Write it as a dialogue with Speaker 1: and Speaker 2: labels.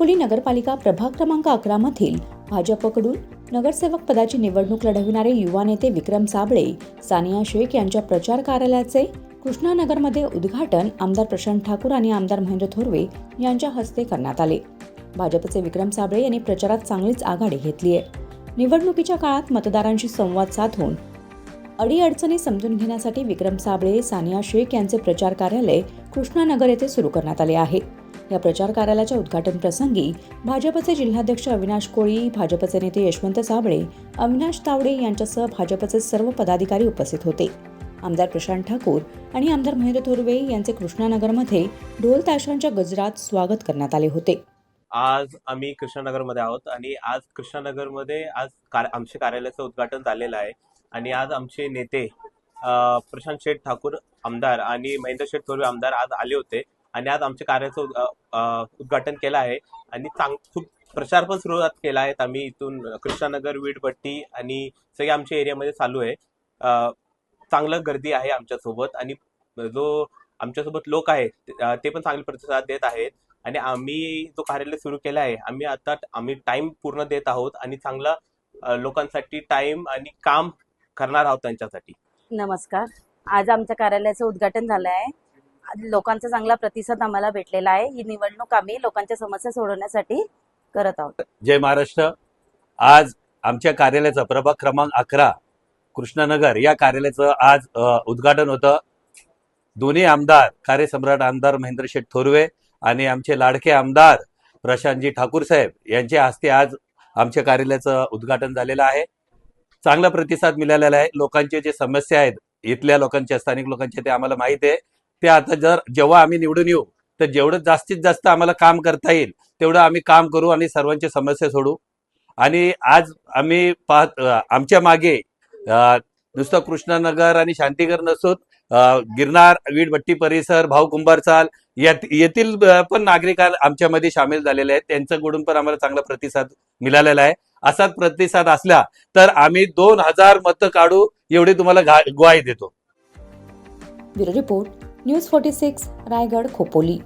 Speaker 1: दापोली नगरपालिका प्रभाग क्रमांक अकरा मधील भाजपकडून नगरसेवक पदाची निवडणूक लढविणारे युवा नेते विक्रम साबळे सानिया शेख यांच्या प्रचार कार्यालयाचे कृष्णानगरमध्ये उद्घाटन आमदार प्रशांत ठाकूर आणि आमदार महेंद्र थोरवे यांच्या हस्ते करण्यात आले. भाजपचे विक्रम साबळे यांनी प्रचारात चांगलीच आघाडी घेतली आहे. निवडणुकीच्या काळात मतदारांशी संवाद साधून अडीअडचणी समजून घेण्यासाठी विक्रम साबळे सानिया शेख यांचे प्रचार कार्यालय कृष्णानगर येथे सुरू करण्यात आले आहे. या प्रचार कार्यालयाच्या उद्घाटन प्रसंगी भाजपचे जिल्हाध्यक्ष अविनाश कोळी भाजपचे नेते यशवंत साबळे अविनाश तावडे यांच्यासह भाजपचे सर्व पदाधिकारी उपस्थित होते. आमदार प्रशांत ठाकूर आणि आमदार महेंद्र थोरवे यांचे कृष्णानगरमध्ये ढोल ताशांच्या गजरात स्वागत करण्यात आले होते.
Speaker 2: आज आम्ही कृष्णानगरमध्ये आहोत आणि आज कृष्णानगरमध्ये आज कार आमच्या कार्यालयाचं उद्घाटन झालेलं आहे. आणि आज आमचे नेते प्रशांत शेठ ठाकूर आमदार आणि महेंद्र शेठ थोरवे आमदार आज आले होते. आणि आज आमच्या कार्याचं उद्घाटन केलं आहे. आणि चांग खूप प्रचार पण सुरुवात केला आहे. आम्ही इथून कृष्णानगर वीडपट्टी आणि सगळे आमच्या एरियामध्ये चालू आहे. चांगलं गर्दी आहे आमच्यासोबत आणि जो आमच्यासोबत लोक आहेत ते- पण चांगले प्रतिसाद देत आहेत. आणि आम्ही जो कार्यालय सुरू केला आहे आम्ही आता आम्ही टाइम पूर्ण देत आहोत आणि चांगला लोकांसाठी टाइम आणि काम करणार आहोत त्यांच्यासाठी.
Speaker 3: नमस्कार. आज आमच्या कार्यालयाचं उद्घाटन झालं आहे. लोकांचा चांगला प्रतिसाद आम्हाला भेटलेला आहे. ही निवडणूक आम्ही लोकांच्या समस्या सोडवण्यासाठी करत आहोत.
Speaker 4: जय महाराष्ट्र. आज आमच्या कार्यालयाचं प्रभाग क्रमांक अकरा कृष्णनगर या कार्यालयाचं आज उद्घाटन होतं. दोन्ही आमदार कार्यसम्राट आमदार महेंद्र शेठ थोरवे आणि आमचे लाडके आमदार प्रशांतजी ठाकूर साहेब यांच्या हस्ते आज आमच्या कार्यालयाचं उद्घाटन झालेलं आहे. चांगला प्रतिसाद मिळालेला आहे. लोकांचे जे समस्या आहेत इथल्या लोकांच्या स्थानिक लोकांच्या ते आम्हाला माहिती आहे. ते आता जर जेव्हा आम्ही निवडून येऊ तर जेवढं जास्तीत जास्त आम्हाला काम करता येईल तेवढं आम्ही काम करू आणि सर्वांची समस्या सोडू. आणि आज आम्ही पाहत आमच्या मागे नुसतं कृष्णानगर आणि शांतीनगर नसून गिरनार वीटभट्टी परिसर भाऊ कुंभारचाल येथील पण नागरिक आमच्यामध्ये सामील झालेले आहेत. त्यांच्याकडून पण आम्हाला चांगला प्रतिसाद मिळालेला आहे. असाच प्रतिसाद असला तर आम्ही दोन हजार मतं काढू एवढी तुम्हाला ग्वाही देतो.
Speaker 1: Bureau report. News forty six Raigad Khopoli